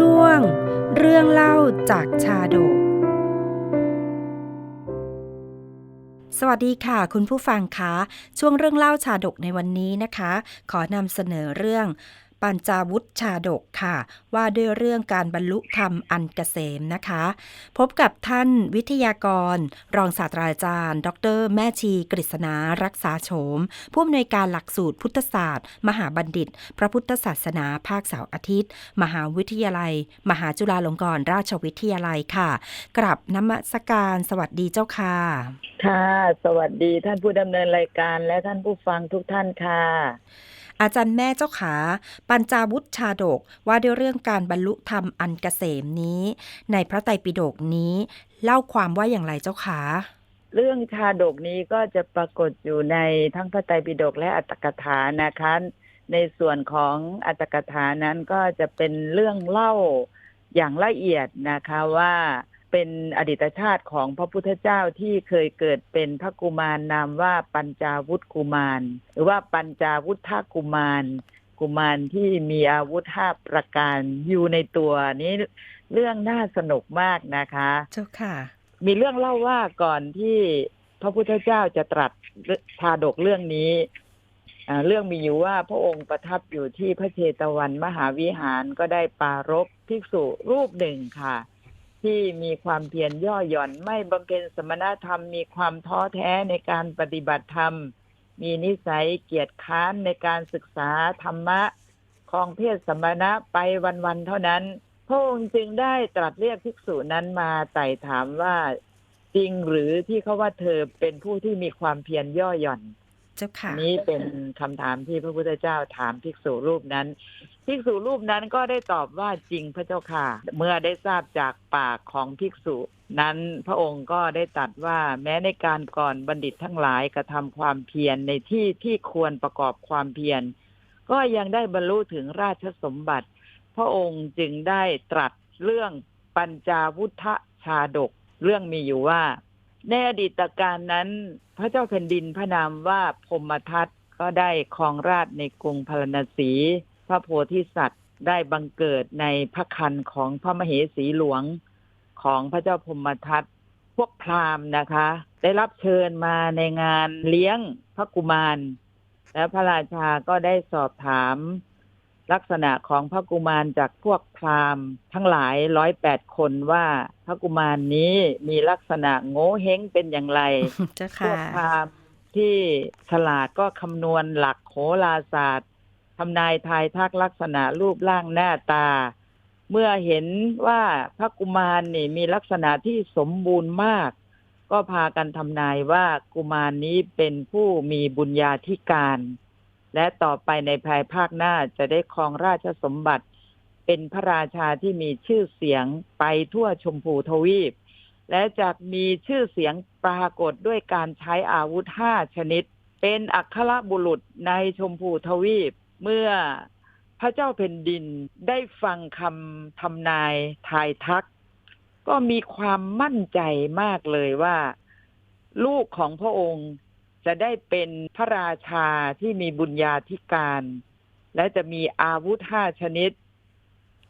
ช่วง เรื่องเล่าจากชาดก สวัสดีค่ะ คุณผู้ฟังคะ ช่วงเรื่องเล่าชาดกในวันนี้นะคะ ขอนำเสนอเรื่อง ปัญจาวุฒชาดกค่ะ ว่าด้วยเรื่องการบรรลุธรรมอันเกษมนะคะ พบกับท่านวิทยากร รองศาสตราจารย์ ดร แม่ชีกฤษณารักษาโฉม ผู้อำนวยการหลักสูตรพุทธศาสตร์ มหาบัณฑิต พระพุทธศาสนาภาคเสาร์อาทิตย์ มหาวิทยาลัย มหาจุฬาลงกรณราชวิทยาลัยค่ะกราบนมัสการสวัสดีเจ้าค่ะ ค่ะ สวัสดีท่านผู้ดำเนินรายการและท่านผู้ฟังทุกท่านค่ะ อาจารย์แม่เจ้าขา ปัญจาวุฒชาดกว่าด้วยเรื่องการบรรลุธรรมอันเกษมนี้ ในพระไตรปิฎกนี้ เล่าความว่าอย่างไรเจ้าขาเรื่องชาดกนี้ก็จะปรากฏอยู่ในทั้งพระไตรปิฎกและอัตถกถานะคะ ในส่วนของอัตถกถานั้นก็จะเป็นเรื่องเล่าอย่างละเอียดนะคะว่า เป็นอดีตชาติของพระพุทธเจ้าที่เคยเกิดเป็นพระกุมารนามว่าปัญจาวุฒกุมาร หรือว่าปัญจาวุฒกุมาร กุมารที่มีอาวุธห้าประการอยู่ในตัวนี้เรื่องน่าสนุกมากนะคะ เจ้าค่ะ มีเรื่องเล่าว่าก่อนที่พระพุทธเจ้าจะตรัสชาดกเรื่องนี้อ่าเรื่องมีอยู่ว่าพระองค์ประทับอยู่ที่พระเชตวันมหาวิหารก็ได้ปรารบภิกษุรูปหนึ่งค่ะ ที่มีความเพียรย่อหย่อนไม่บำเพ็ญสมณธรรมมีความท้อแท้ในการปฏิบัติธรรม มีนิสัยเกียจค้านในการศึกษาธรรมะครองเพศสมณะไปวันๆเท่านั้นพระองค์จึงได้ตรัสเรียกภิกษุนั้นมาไต่ถามว่าจริงหรือที่เขาว่าเธอเป็นผู้ที่มีความเพียรย่อหย่อน เจ้าค่ะนี้เป็นคำถามที่พระพุทธเจ้าถามภิกษุรูปนั้น ภิกษุรูปนั้นก็ได้ตอบว่าจริงพระเจ้าค่ะ เมื่อได้ทราบจากปากของภิกษุนั้นพระองค์ก็ได้ตรัสว่าแม้ในการก่อนบัณฑิตทั้งหลายกระทำความเพียรในที่ที่ควรประกอบความเพียรก็ยังได้บรรลุถึงราชสมบัติ พระองค์จึงได้ตรัสเรื่องปัญจาวุฒชาดก เรื่องมีอยู่ว่า ในอดีตการนั้น พระเจ้าแผ่นดินพระนามว่าพมทัตก็ได้ครองราชในกรุงพาราณสี พระโพธิสัตว์ได้บังเกิดในพระคันของพระมเหสีหลวงของพระเจ้าพมทัตพวกพราหมณ์นะคะ ได้รับเชิญมาในงานเลี้ยงพระกุมาร แล้วพระราชาก็ได้สอบถาม ลักษณะของพระกุมารจากพวกพราหมณ์ ทั้งหลายร้อยแปดคนว่าพระกุมารนี้มีลักษณะโง่เฮงเป็นอย่างไรเจ้าพวค่ะกพราหมณ์ที่ฉลาดก็คำนวณหลักโหราศาสตร์ทำนายทายทักลักษณะรูปร่างหน้าตา เมื่อเห็นว่าพระกุมารนี่มีลักษณะที่สมบูรณ์มาก ก็พากันทำนายว่ากุมารนี้เป็นผู้มีบุญญาธิการ และต่อไปในภายภาคหน้าจะได้ครองราชสมบัติ เป็นพระราชาที่มีชื่อเสียงไปทั่วชมพูทวีป และจะมีชื่อเสียงปรากฏด้วยการใช้อาวุธห้าชนิด เป็นอัครบุรุษในชมพูทวีป เมื่อพระเจ้าแผ่นดินได้ฟังคำทำนายทายทัก ก็มีความมั่นใจมากเลยว่า ลูกของพระองค์ จะได้เป็นพระราชาที่มีบุญญาธิการ และจะมีอาวุธห้าชนิด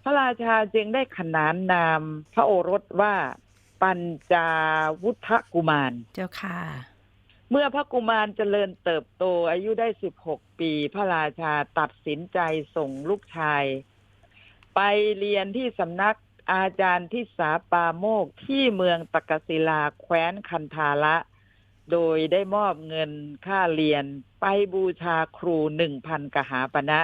พระราชาจึงได้ขนานนามพระโอรสว่าปัญจาวุฒกุมาร เจ้าค่ะ เมื่อพระกุมารเจริญเติบโตอายุได้16ปี พระราชาตัดสินใจส่งลูกชาย ไปเรียนที่สำนักอาจารย์ทิสาปาโมกที่เมืองตะกศิลาแคว้นคันธาละ โดยได้มอบเงินค่าเรียนไปบูชาครูหนึ่งพันกหาปณะ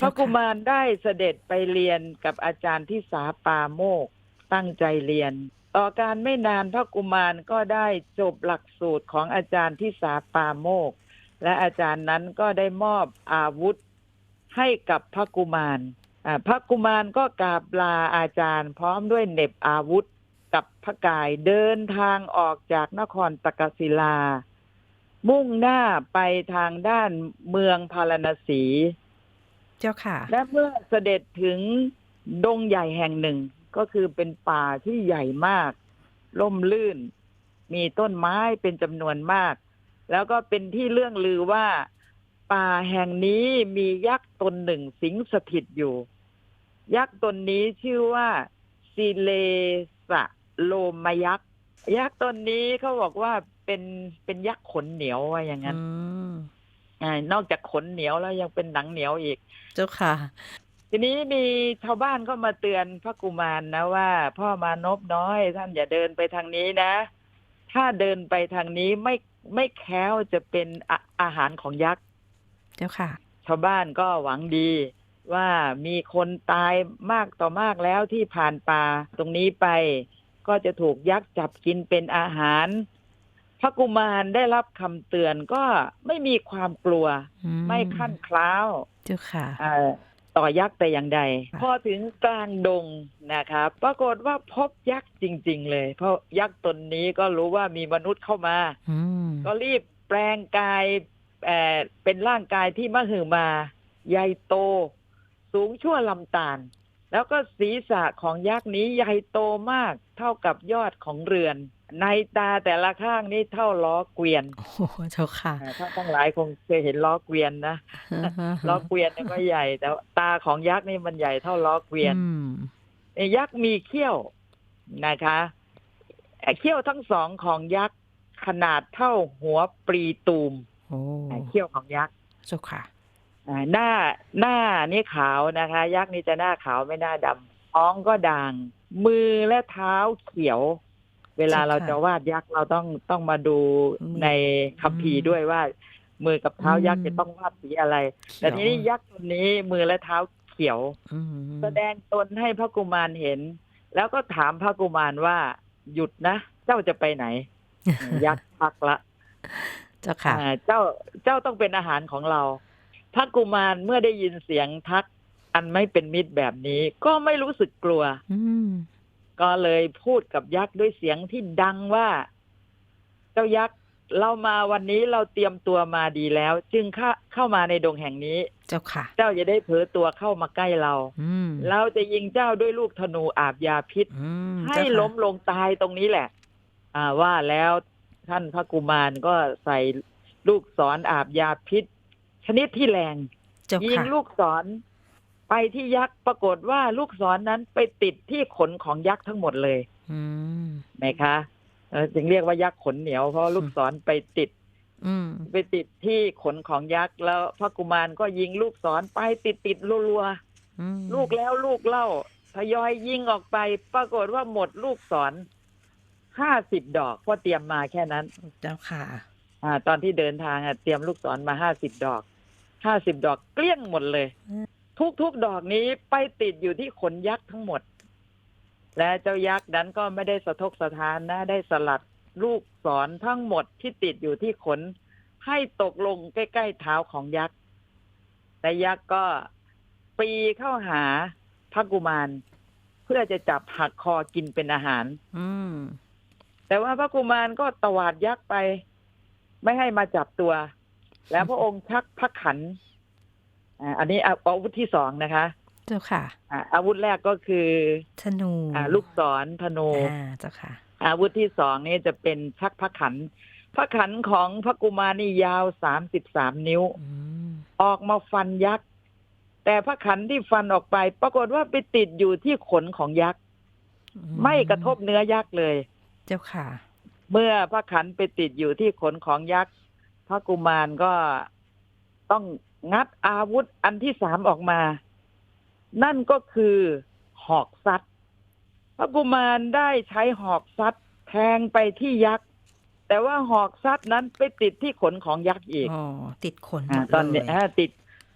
พระกุมารได้เสด็จไปเรียนกับอาจารย์ทิสาปาโมก ตั้งใจเรียน ต่อการไม่นานพระกุมารก็ได้จบหลักสูตรของอาจารย์ทิสาปาโมก และอาจารย์นั้นก็ได้มอบอาวุธให้กับพระกุมารพระกุมารก็กราบลาอาจารย์พร้อมด้วยเน็บอาวุธ กับพระกายเดินทางออกจากนครตะกศิลา มุ่งหน้าไปทางด้านเมืองพาราณสี เจ้าค่ะ และเมื่อเสด็จถึงดงใหญ่แห่งหนึ่งก็คือเป็นป่าที่ใหญ่มาก ล่มลื่น มีต้นไม้เป็นจำนวนมาก แล้วก็เป็นที่เรื่องลือว่า ป่าแห่งนี้มียักษ์ตนหนึ่งสิงสถิตอยู่ ยักษ์ตนนี้ชื่อว่าซิเลสะ โลมายักษ์ยักษ์ตนนี้เขาบอกว่าเป็นเป็นยักษ์ขนเหนียวว่าอย่างนั้นอืมอ่านอกจากขนเหนียวแล้วยังเป็นหนังเหนียวอีก เจ้าค่ะ ทีนี้มีชาวบ้านก็มาเตือนพระกุมารนะว่า พ่อมานพน้อย ท่านอย่าเดินไปทางนี้นะ ถ้าเดินไปทางนี้ไม่ไม่แคล้วจะเป็นอาอาหารของยักษ์ เจ้าค่ะ ชาวบ้านก็หวังดีว่ามีคนตายมากต่อมากแล้วที่ผ่านป่าตรงนี้ไป ก็จะถูกยักษ์จับกินเป็นอาหาร พระกุมารได้รับคำเตือนก็ไม่มีความกลัวอืไม่ขั้นคล้าวเจ้าค่ะเอ่อต่อยักษ์แต่อย่างใดค่ะพอถึงกลางดงนะครับปรากฏว่าพบยักษ์จริง ๆ เลย เพราะยักษ์ตนนี้ก็รู้ว่ามีมนุษย์เข้ามาอืมก็รีบแปลงกายเอ่อเป็นร่างกายที่มหึมาใหญ่โต สูงชั่วลำตาล แล้วก็ศีรษะของยักษ์นี้ใหญ่โตมาก เท่ากับยอดของเรือน ในตาแต่ละข้างนี่เท่าล้อเกวียน โอ้โหเจ้าค่ะอ่าท่านทั้งหลายคงเคยเห็นล้อเกวียนนะล้อเกวียนเนี่ยก็ใหญ่ แต่ว่าตาของยักษ์นี่มันใหญ่เท่าล้อเกวียนอืมไอ้ยักษ์มีเขี้ยวนะคะไอ้เขี้ยวทั้งสองของยักษ์ขนาดเท่าหัวปลีตูมโอ้อ่าเขี้ยวของยักษ์เจ้าค่ะอ่าหน้าหน้านี่ขาวนะคะ ยักษ์นี่จะหน้าขาวไม่หน้าดำท้องก็ด่าง มือและเท้าเขียว เวลาเจ้าค่ะเราจะวาดยักษ์เราต้องต้องมาดูอืมในคัมภีร์ด้วยว่า มือกับเท้ายักษ์อืมจะต้องวาดสีอะไร แต่ทีนี้ยักษ์ตัวนี้มือและเท้าเขียวอืมแสดงตนให้พระกุมารเห็น แล้วก็ถามพระกุมารว่าหยุดนะ เจ้าจะไปไหน ยักษ์พักละ เจ้าค่ะอ่าเจ้าเจ้าต้องเป็นอาหารของเรา พระกุมารเมื่อได้ยินเสียงทักอันไม่เป็นมิตรแบบนี้ ก็ไม่รู้สึกกลัว อืม ก็เลยพูดกับยักษ์ด้วยเสียงที่ดังว่า เจ้ายักษ์เรามาวันนี้เราเตรียมตัวมาดีแล้ว จึงเข้าเข้ามาในดงแห่งนี้ เจ้าค่ะ เจ้าจะได้เผลอตัวเข้ามาใกล้เราอืมเราจะยิงเจ้าด้วยลูกธนูอาบยาพิษอืมให้เจ้าค่ะล้มลงตายตรงนี้แหละ อ่าว่าแล้วท่านพระกุมารก็ใส่ลูกศรออาบยาพิษ ชนิดที่แรงเจ้ายิงค่ะลูกศร ไปที่ยักษ์ปรากฏว่าลูกศรนั้นไปติดที่ขนของยักษ์ทั้งหมดเลยอืมนะคะเอ่อจึงเรียกว่ายักษ์ขนเหนียว เพราะลูกศรไปติดอืมไปติดที่ขนของยักษ์แล้วพระกุมารก็ยิงลูกศรไปติดติดๆรัวๆอืมลูกแล้วลูกเล่าทยอยยิงออกไป ปรากฏว่าหมดลูกศรห้าสิบดอกเพราะเตรียมมาแค่นั้น เจ้าค่ะ อ่า ตอนที่เดินทางอะเตรียมลูกศรมาห้าสิบดอกห้าสิบดอกเกลี้ยงหมดเลยอืม ทุกทุกๆดอกนี้ไปติดอยู่ที่ขนยักษ์ทั้งหมด และเจ้ายักษ์นั้นก็ไม่ได้สะทกสะทานนะได้สลัดลูกศรทั้งหมดที่ติดอยู่ที่ขน ให้ตกลงใกล้ๆเท้าของยักษ์แต่ยักษ์ก็ปรีเข้าหาพระกุมาร เพื่อจะจับหักคอกินเป็นอาหาร อืมแต่ว่าพระกุมารก็ตวาดยักษ์ไป ไม่ให้มาจับตัว แล้วพระองค์ชักพระขัน อ่าอันนี้อาอาวุธที่สองนะคะ เจ้าค่ะอ่าอาวุธแรกก็คือธนูอ่าลูกศรธนูอ่าเจ้าค่ะ อาวุธที่สองนี่จะเป็นชักพระขันพระขันของพระกุมารนี่ยาวสามสิบสามนิ้วอืมออกมาฟันยักษ์แต่พระขันที่ฟันออกไป ปรากฏว่าไปติดอยู่ที่ขนของยักษ์ไม่กระทบเนื้อยักษ์เลย เจ้าค่ะ เมื่อพระขันไปติดอยู่ที่ขนของยักษ์พระกุมารก็ต้อง งัดอาวุธอันที่สามออกมา นั่นก็คือหอกซัดพระกุมารได้ใช้หอกซัดแทงไปที่ยักษ์แต่ว่าหอกซัดนั้นไปติดที่ขนของยักษ์อีกอ๋อติดขนหมอ่าดตอนนี้เลยอ่าติด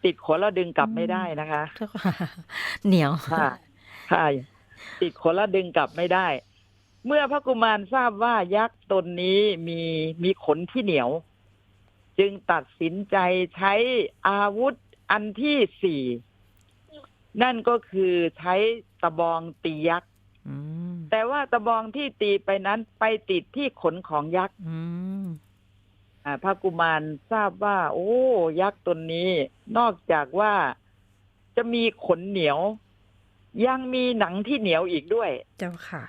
ติดขนแล้วดึงกลับไม่ได้นะคะเจ้าค่ะเหนียวค่ะค่ะติดขนแล้วดึงกลับไม่ได้ เมื่อพระกุมารทราบว่ายักษ์ตนนี้มีมีขนที่เหนียว จึงตัดสินใจใช้อาวุธอันที่สี่นั่นก็คือใช้ตะบองตียักษ์อืมแต่ว่าตะบองที่ตีไปนั้นไปติดที่ขนของยักษ์อืมอ่าพระกุมารทราบว่า โอ้ ยักษ์ตนนี้ นอกจากว่าจะมีขนเหนียว ยังมีหนังที่เหนียวอีกด้วย เจ้าค่ะ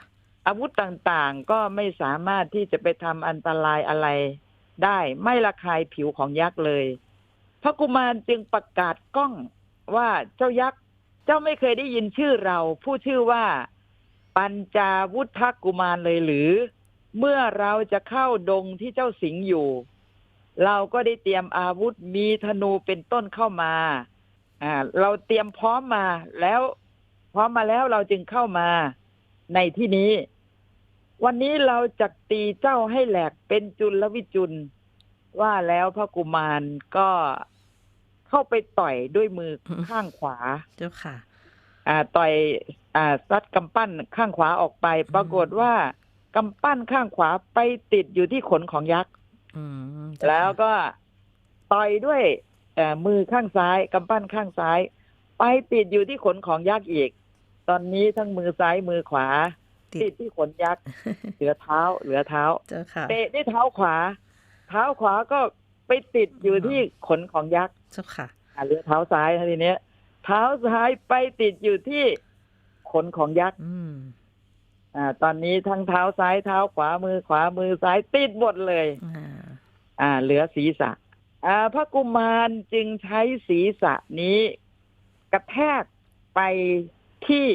อาวุธต่างๆก็ไม่สามารถที่จะไปทำอันตรายอะไร ได้ไม่ระคายผิวของยักษ์เลย พระกุมารจึงประกาศกล้องว่าเจ้ายักษ์เจ้าไม่เคยได้ยินชื่อเรา ผู้ชื่อว่า ปัญจาวุฒกุมารเลยหรือ เมื่อเราจะเข้าดงที่เจ้าสิงอยู่ เราก็ได้เตรียมอาวุธมีธนูเป็นต้นเข้ามาอ่าเราเตรียมพร้อมมาแล้ว พร้อมมาแล้วเราจึงเข้ามาในที่นี้ วันนี้เราจะตีเจ้าให้แหลกเป็นจุลวิจุล ว่าแล้วพระกุมารก็เข้าไปต่อยด้วยมือข้างขวา เจ้าค่ะ อ่า ต่อย อ่าซัดกำปั้นข้างขวาออกไป ปรากฏว่ากำปั้นข้างขวาไปติดอยู่ที่ขนของยักษ์อืมเจ้าค่ะแล้วก็ต่อยด้วยเอ่อมือข้างซ้ายกำปั้นข้างซ้าย ไปติดอยู่ที่ขนของยักษ์อีก ตอนนี้ทั้งมือซ้ายมือขวา ติดที่ขนยักษ์เหลือเท้า เหลือเท้าเจ้าค่ะเตะด้วยเท้าขวา เท้าขวาก็ไปติดอยู่ที่ขนของยักษ์เจ้าค่ะอะเหลือเท้าซ้ายทีเนี้ย เท้าซ้ายไปติดอยู่ที่ขนของยักษ์อืมอ่า ตอนนี้ทั้งเท้าซ้ายเท้าขวามือขวามือซ้ายติดหมดเลยอ่าอ่า เหลือศีรษะ อ่า พระกุมารจึงใช้ศีรษะนี้ กระแทกไปที่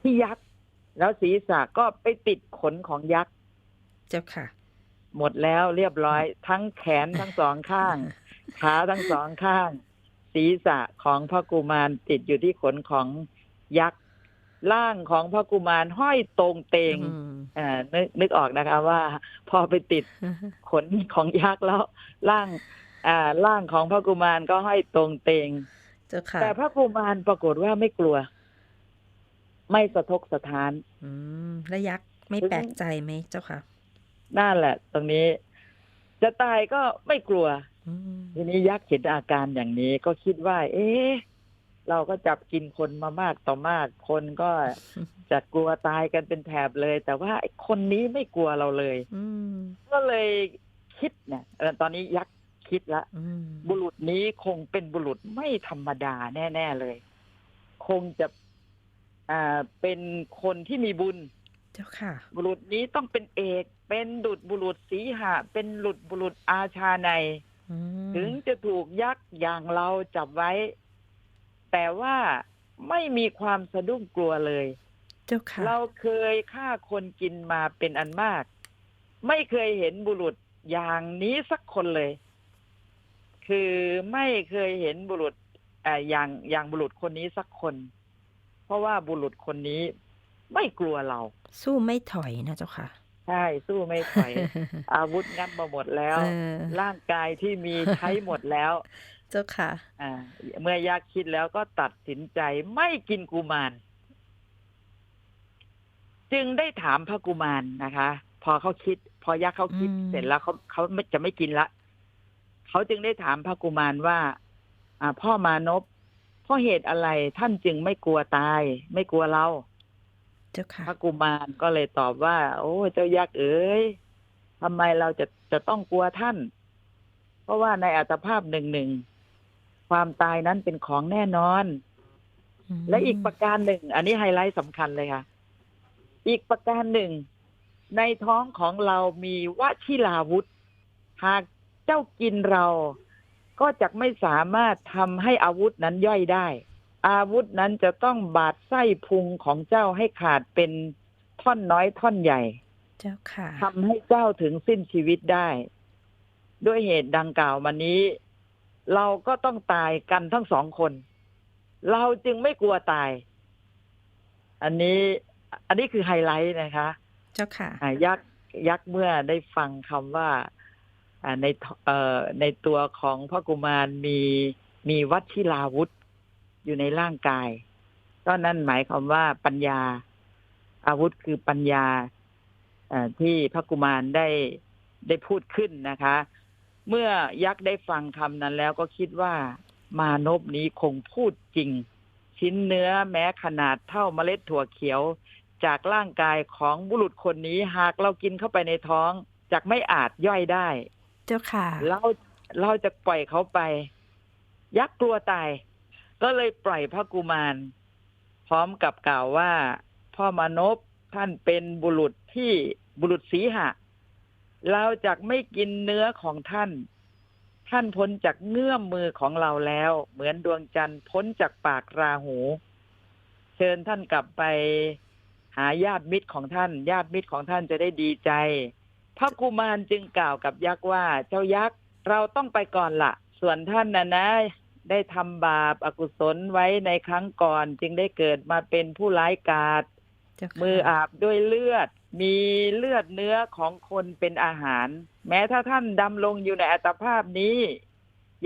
ที่ยักษ์ แล้วศีรษะก็ไปติดขนของยักษ์ เจ้าค่ะ หมดแล้วเรียบร้อย ทั้งแขนทั้งสองข้าง ขาทั้งสองข้าง ศีรษะของพระกุมารติดอยู่ที่ขนของยักษ์ร่างของพระกุมารห้อยตรงเตงอืมอ่านึกนึกออกนะคะว่า พอไปติดขนของยักษ์แล้วร่าง อ่าร่างของพระกุมารก็ห้อยตรงเตงเจ้าค่ะแต่พระกุมารปรากฏว่าไม่กลัว ไม่สะทกสะท้าน อืมแล้วยักษ์ไม่แปลกใจไหมเจ้าค่ะนั่นแหละ ตรงนี้ จะตายก็ไม่กลัวอืมทีนี้ยักษ์เห็นอาการอย่างนี้ก็คิดว่า เอ๊ะเราก็จับกินคนมามากต่อมาก คนก็จะกลัวตายกันเป็นแถบเลย แต่ว่าไอ้คนนี้ไม่กลัวเราเลยอืมก็เลยคิดเนี่ยเออตอนนี้ยักษ์คิดละอืมบุรุษนี้คงเป็นบุรุษไม่ธรรมดาแน่ ๆเลย คงจะ อ่าเป็นคนที่มีบุญ เจ้าค่ะ บุรุษนี้ต้องเป็นเอก เป็นดุจบุรุษสีหะ เป็นหลุดบุรุษอาชาในอืมถึงจะถูกยักษ์อย่างเราจับไว้ แต่ว่าไม่มีความสะดุ้งกลัวเลย เจ้าค่ะเราเคยฆ่าคนกินมาเป็นอันมาก ไม่เคยเห็นบุรุษอย่างนี้สักคนเลย คือไม่เคยเห็นบุรุษอ่าอย่างอย่างบุรุษคนนี้สักคน เพราะว่าบุรุษคนนี้ไม่กลัวเรา สู้ไม่ถอยนะเจ้าค่ะ ใช่สู้ไม่ถอย อาวุธงัดมาหมดแล้วเออร่างกายที่มีใช้หมดแล้ว เจ้าค่ะ อ่า เมื่อยักษ์คิดแล้วก็ตัดสินใจไม่กินกุมาร จึงได้ถามพระกุมารนะคะ พอเขาคิด พอยักษ์เขาคิดอืมเสร็จแล้วเขาเขาไม่จะไม่กินละเขาจึงได้ถามพระกุมารว่า อ่า พ่อมานพ เพราะเหตุอะไรท่านจึงไม่กลัวตาย ไม่กลัวเรา เจ้าค่ะ พระกุมารก็เลยตอบว่า โอ้เจ้ายักษ์เอ๋ยทำไมเราจะจะต้องกลัวท่าน เพราะว่าในอัตภาพหนึ่งหนึ่งความตายนั้นเป็นของแน่นอนมและอีกประการหนึ่ง อันนี้ไฮไลท์สำคัญเลยค่ะ อีกประการหนึ่ง ในท้องของเรามีวชิราวุธ หากเจ้ากินเรา ก็จะไม่สามารถทำให้อาวุธนั้นย่อยได้ อาวุธนั้นจะต้องบาดไส้พุงของเจ้าให้ขาดเป็นท่อนน้อยท่อนใหญ่ เจ้าค่ะทำให้เจ้าถึงสิ้นชีวิตได้ ด้วยเหตุดังกล่าวมานี้ เราก็ต้องตายกันทั้งสองคน เราจึงไม่กลัวตาย อันนี้อันนี้คือไฮไลท์นะคะ เจ้าค่ะอ่ายักษ์ยักษ์เมื่อได้ฟังคำว่าอ่า ในในตัวของพระกุมารมีมีวัชิราวุธอยู่ในร่างกายก็นั่นหมายความว่าปัญญา อาวุธคือปัญญาที่พระกุมารได้ได้พูดขึ้นนะคะ เมื่อยักษ์ได้ฟังคำนั้นแล้วก็คิดว่ามานพนี้คงพูดจริง ชิ้นเนื้อแม้ขนาดเท่าเมล็ดถั่วเขียว จากร่างกายของบุรุษคนนี้หากเรากินเข้าไปในท้องจะไม่อาจย่อยได้ เจ้าค่ะ เราเราจะปล่อยเขาไป ยักษ์กลัวตาย ก็เลยปล่อยพระกุมาร พร้อมกับกล่าวว่า พ่อมานพท่านเป็นบุรุษที่บุรุษสีหะ เราจะไม่กินเนื้อของท่าน ท่านพ้นจากเงื่อมมือของเราแล้ว เหมือนดวงจันทร์พ้นจากปากราหู เชิญท่านกลับไปหาญาติมิตรของท่าน ญาติมิตรของท่านจะได้ดีใจ พระกุมารจึงกล่าวกับยักษ์ว่า เจ้ายักษ์เราต้องไปก่อนละส่วนท่านน่ะนะได้ทำบาปอากุศลไว้ในครั้งก่อน จึงได้เกิดมาเป็นผู้ร้ายกาจเจ้าค่ะมืออาบด้วยเลือด มีเลือดเนื้อของคนเป็นอาหาร แม้ถ้าท่านดำลงอยู่ในอัตภาพนี้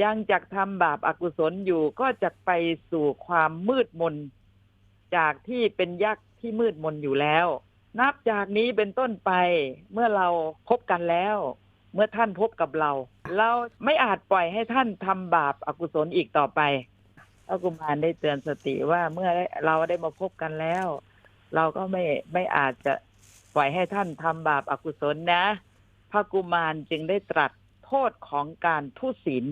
ยังจักทำบาปอากุศลอยู่ก็จะไปสู่ความมืดมน จากที่เป็นยักษ์ที่มืดมนอยู่แล้ว นับจากนี้เป็นต้นไปเมื่อเราพบกันแล้ว เมื่อท่านพบกับเรา เราไม่อาจปล่อยให้ท่านทำบาปอากุศลอีกต่อไปพระกุมารได้เตือนสติว่าเมื่อเราได้มาพบกันแล้ว เราก็ไม่ไม่อาจจะปล่อยให้ท่านทำบาปอากุศลนะ พระกุมารจึงได้ตรัสโทษของการทุศีล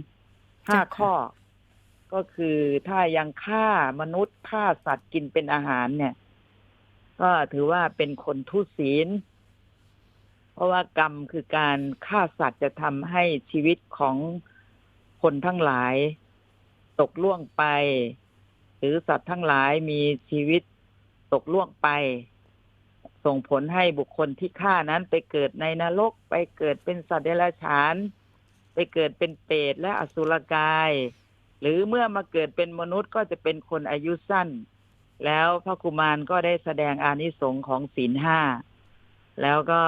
ห้าข้อ ก็คือถ้ายังฆ่ามนุษย์ฆ่าสัตว์กินเป็นอาหารเนี่ย ก็ถือว่าเป็นคนทุศีล เพราะว่ากรรมคือการฆ่าสัตว์จะทำให้ชีวิตของคนทั้งหลาย ตกล่วงไป หรือสัตว์ทั้งหลายมีชีวิตตกล่วงไป ส่งผลให้บุคคลที่ฆ่านั้นไปเกิดในนรกไปเกิดเป็นสัตว์เดรัจฉาน ไปเกิดเป็นเปรตและอสุรกาย หรือเมื่อมาเกิดเป็นมนุษย์ก็จะเป็นคนอายุสั้น แล้วพระกุมารก็ได้แสดงอานิสงส์ของศีลห้า แล้วก็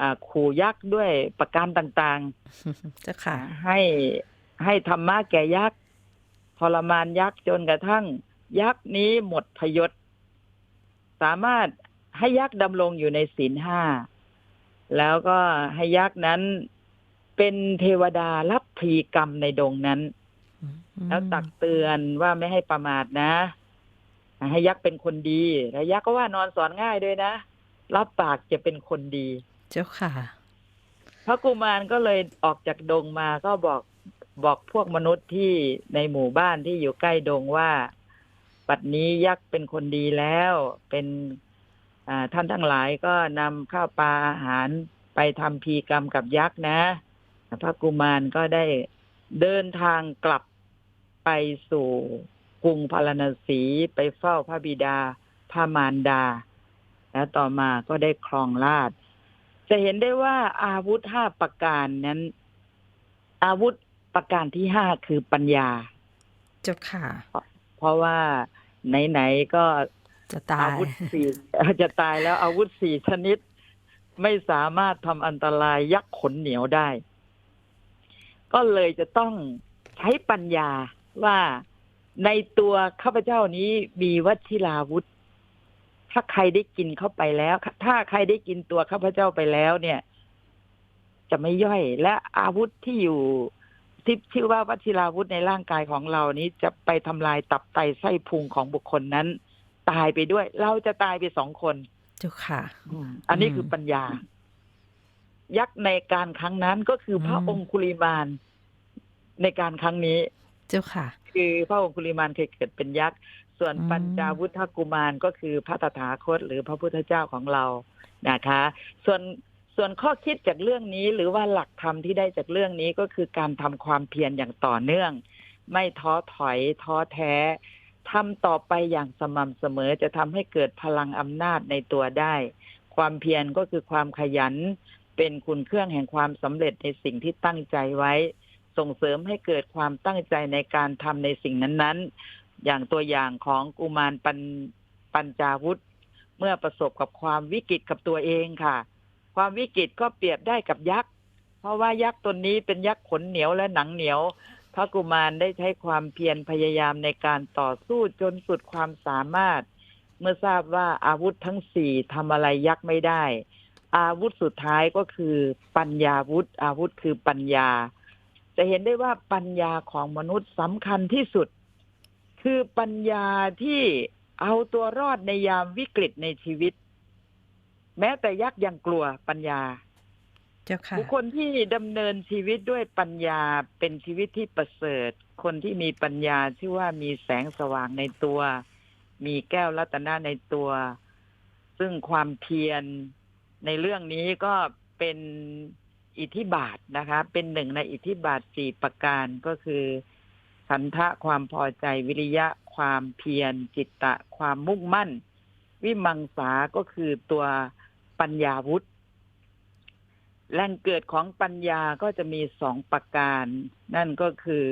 อ่าขู่ยักษ์ด้วยประการต่างๆเจ้าค่ะ ให้ให้ธรรมะแก่ยักษ์ทรมานยักษ์จนกระทั่ง ยักษ์นี้หมดพยศ สามารถให้ยักษ์ดำรงอยู่ในศีลห้า แล้วก็ให้ยักษ์นั้นเป็นเทวดารับพลีกรรมในดงนั้น แล้วตักเตือนว่าไม่ให้ประมาทนะ ให้ยักษ์เป็นคนดีแล้วยักษ์ก็ว่านอนสอนง่ายด้วยนะรับปากจะเป็นคนดี เจ้าค่ะ พระกุมารก็เลยออกจากดงมาก็บอกบอกพวกมนุษย์ที่ในหมู่บ้านที่อยู่ใกล้ดงว่าปัดนี้ยักษ์เป็นคนดีแล้วเป็นอ่าท่านทั้งหลายก็นำข้าวปลาอาหารไปทำพีกรรมกับยักษ์นะพระกุมารก็ได้เดินทางกลับไปสู่ กรุงพาราณสีไปเฝ้าพระบิดาพระมารดา แล้วต่อมาก็ได้ครองราชย์จะเห็นได้ว่าอาวุธห้าประการนั้น อาวุธประการที่ห้าคือปัญญาเจ้าค่ะ เพราะว่าไหนๆก็จะตาอายวุธสี่จะตายแล้วอาวุธสี่ชนิด ไม่สามารถทำอันตรายยักษ์ขนเหนียวได้ ก็เลยจะต้องใช้ปัญญาว่า ในตัวข้าพเจ้านี้มีวชิราวุธ ถ้าใครได้กินเข้าไปแล้ว ถ้าใครได้กินตัวข้าพเจ้าไปแล้วเนี่ย จะไม่ย่อย และอาวุธที่อยู่ที่ชื่อว่าวชิราวุธในร่างกายของเรานี้จะไปทำลายตับไตไส้พุงของบุคคลนั้น ตายไปด้วย เราจะตายไปสองคนเจ้าค่ะ อันนี้อืมคือปัญญา ยักษ์ในการครั้งนั้นก็คือพระอืมองคุลิมานในการครั้งนี้ เจ้าค่ะ คือพระองคุลิมานเคยเกิดเป็นยักษ์ ส่วนอืมปัญจาวุธกุมารก็คือพระตถาคต หรือพระพุทธเจ้าของเรานะคะ ส่วนส่วนข้อคิดจากเรื่องนี้หรือว่าหลักธรรมที่ได้จากเรื่องนี้ก็คือการทำความเพียรอย่างต่อเนื่อง ไม่ท้อถอยท้อแท้ทำต่อไปอย่างสม่ำเสมอจะทำให้เกิดพลังอำนาจในตัวได้ ความเพียรก็คือความขยัน เป็นคุณเครื่องแห่งความสำเร็จในสิ่งที่ตั้งใจไว้ ส่งเสริมให้เกิดความตั้งใจในการทำในสิ่งนั้น ๆ อย่างตัวอย่างของกุมารปัญปัญจาวุธ เมื่อประสบกับความวิกฤตกับตัวเองค่ะ ความวิกฤตก็เปรียบได้กับยักษ์เพราะว่ายักษ์ตนนี้เป็นยักษ์ขนเหนียวและหนังเหนียว พระกุมารได้ใช้ความเพียรพยายามในการต่อสู้จนสุดความสามารถ เมื่อทราบว่าอาวุธทั้งสี่ทำอะไรยักษ์ไม่ได้ อาวุธสุดท้ายก็คือปัญญาวุธ อาวุธคือปัญญา จะเห็นได้ว่าปัญญาของมนุษย์สำคัญที่สุด คือปัญญาที่เอาตัวรอดในยามวิกฤตในชีวิต แม้แต่ยักษ์ยังกลัวปัญญาเจ้าค่ะบุคคลที่ดำเนินชีวิตด้วยปัญญาเป็นชีวิตที่ประเสริฐ คนที่มีปัญญาชื่อว่ามีแสงสว่างในตัว มีแก้วรัตนะในตัว ซึ่งความเพียรในเรื่องนี้ก็เป็น อิทธิบาทนะคะ เป็นหนึ่งในอิทธิบาทสี่ประการก็คือฉันทะความพอใจวิริยะความเพียรจิตตะ ความมุ่งมั่น วิมังสาก็คือตัวปัญญาวุฒิแหล่งเกิดของปัญญาก็จะมีสองประการ นั่นก็คือ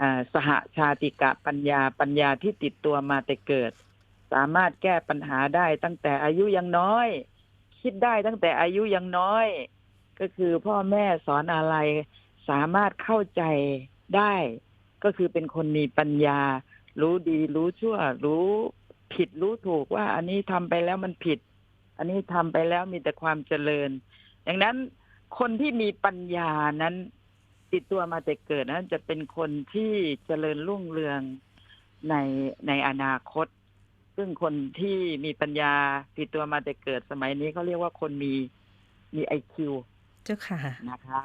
อสหชาติกะปัญญาปัญญาที่ติดตัวมาแต่เกิด สามารถแก้ปัญหาได้ตั้งแต่อายุยังน้อย คิดได้ตั้งแต่อายุยังน้อย ก็คือพ่อแม่สอนอะไร สามารถเข้าใจได้ ก็คือเป็นคนมีปัญญา รู้ดีรู้ชั่ว รู้ผิดรู้ถูกว่า อันนี้ทำไปแล้วมันผิด อันนี้ทำไปแล้วมีแต่ความเจริญ ดังนั้นคนที่มีปัญญานั้น ติดตัวมาแต่เกิดนั้นจะเป็นคนที่เจริญรุ่งเรืองในในอนาคต ซึ่งคนที่มีปัญญาติดตัวมาแต่เกิดสมัยนี้เขาเรียกว่าคนมีมีไอคิว เจ้าค่ะนะคะ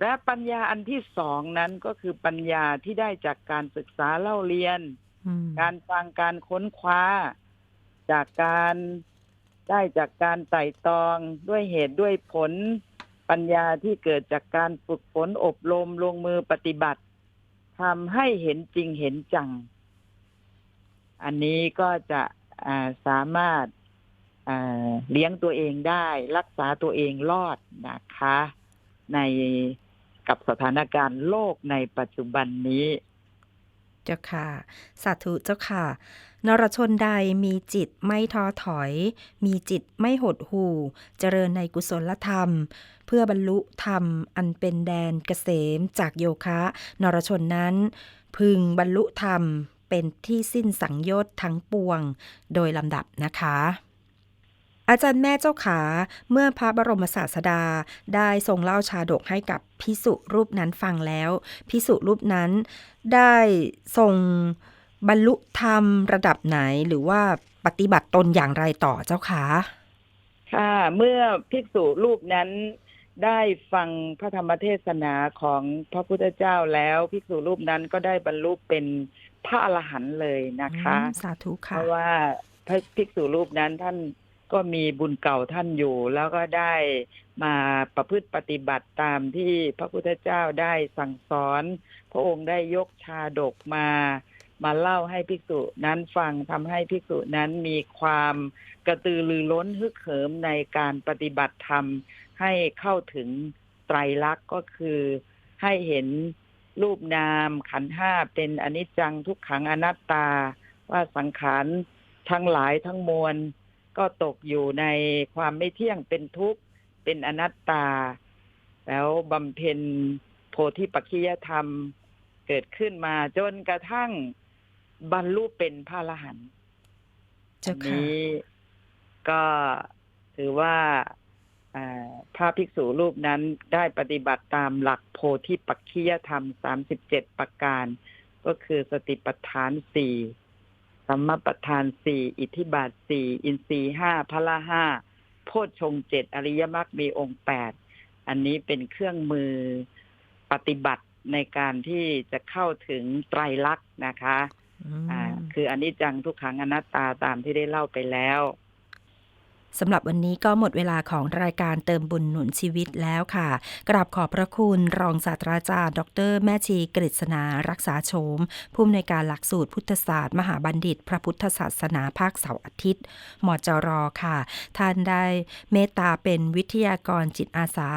และปัญญาอันที่สองนั้นก็คือปัญญาที่ได้จากการศึกษาเล่าเรียนอืมการฟังการค้นคว้า จากการได้จากการไต่ตรองด้วยเหตุด้วยผล ปัญญาที่เกิดจากการฝึกฝนอบรมลงมือปฏิบัติทำให้เห็นจริงเห็นจัง อันนี้ก็จะอ่าสามารถอ่า เลี้ยงตัวเองได้ รักษาตัวเองรอดนะคะ ในกับสถานการณ์โลกในปัจจุบันนี้เจ้าค่ะ สาธุเจ้าค่ะ นรชนใดมีจิตไม่ท้อถอย มีจิตไม่หดหู่ เจริญในกุศลธรรม เพื่อบรรลุธรรมอันเป็นแดนเกษมจากโยคะ นรชนนั้น พึงบรรลุธรรมเป็นที่สิ้นสังโยชน์ทั้งปวง โดยลำดับนะคะ อาจารย์แม่เจ้าขาเมื่อพระบรมศาสดาได้ทรงเล่าชาดกให้กับพิสุรูปนั้นฟังแล้วพิสุรูปนั้นได้ทรงบรรลุธรรมระดับไหนหรือว่าปฏิบัติตนอย่างไรต่อเจ้าคะค่ะ เมื่อภิกษุรูปนั้นได้ฟังพระธรรมเทศนาของพระพุทธเจ้าแล้วภิกษุรูปนั้นก็ได้บรรลุเป็นพระอรหันต์เลยนะคะอืมสาธุเพค่ะราะว่าพระภิกษุรูปนั้นท่าน ก็มีบุญเก่าท่านอยู่ แล้วก็ได้มาประพฤติปฏิบัติตามที่พระพุทธเจ้าได้สั่งสอน พระองค์ได้ยกชาดกมา มาเล่าให้ภิกษุนั้นฟังทำให้ภิกษุนั้นมีความกระตือรือร้นฮึกเหิมในการปฏิบัติธรรมให้เข้าถึงไตรลักษณ์ก็คือให้เห็นรูปนามขันธ์ห้าเป็นอนิจจังทุกขังอนัตตา ว่าสังขารทั้งหลายทั้งมวล ก็ตกอยู่ในความไม่เที่ยงเป็นทุกข์ เป็นอนัตตา แล้วบำเพ็ญโพธิปัจขิยธรรมเกิดขึ้นมาจนกระทั่งบรรลุเป็นพระอรหันต์เจ้าอันค่ะนี้ก็ถือว่าอ่าพระภิกษุรูปนั้นได้ปฏิบัติตามหลักโพธิปัจขิยธรรมสามสิบเจ็ดประการ ก็คือสติปัฏฐานสี่ สัมมาปัฏฐานสี่อิทธิบาทสี่อินทรีย์ห้าพละห้าโพชฌงค์เจ็ดอริยมรรคมีองค์แปดอันนี้เป็นเครื่องมือปฏิบัติในการที่จะเข้าถึงไตรลักษณ์นะคะอืมอ่า คืออันนี้จังทุกขังอนัตตาตามที่ได้เล่าไปแล้ว สำหรับวันนี้ก็หมดเวลาของรายการเติมบุญหนุนชีวิตแล้วค่ะ กราบขอบพระคุณรองศาสตราจารย์ ดร แม่ชีกฤษณารักษาโฉมผู้อำนวยการหลักสูตรพุทธศาสตร์ มหาบัณฑิต พระพุทธศาสนาภาคเสาร์อาทิตย์หมอจรอค่ะ ท่านได้เมตตาเป็นวิทยากรจิตอาสา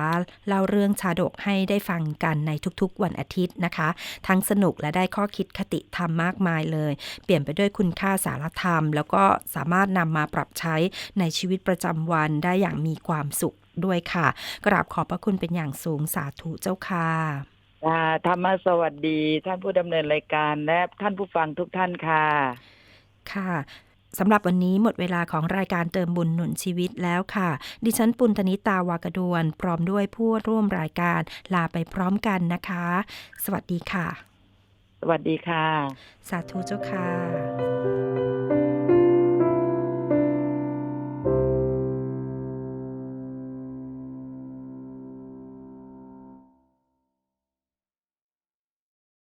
เล่าเรื่องชาดกให้ได้ฟังกันในทุกๆวันอาทิตย์นะคะ ทั้งสนุกและได้ข้อคิดคติธรรมมากมายเลย เปลี่ยนไปด้วยคุณค่าสารธรรม แล้วก็สามารถนำมาปรับใช้ในชีวิตประจำวันได้อย่างมีความสุขด้วยค่ะ กราบขอบพระคุณเป็นอย่างสูงสาธุเจ้าค่ะอ่าธรรมสวัสดีท่านผู้ดำเนินรายการและท่านผู้ฟังทุกท่านค่ะ ค่ะสำหรับวันนี้หมดเวลาของรายการเติมบุญหนุนชีวิตแล้วค่ะ ดิฉันปุณธนิตาวากระดวน พร้อมด้วยผู้ร่วมรายการลาไปพร้อมกันนะคะ สวัสดีค่ะ สวัสดีค่ะ สาธุเจ้าค่ะ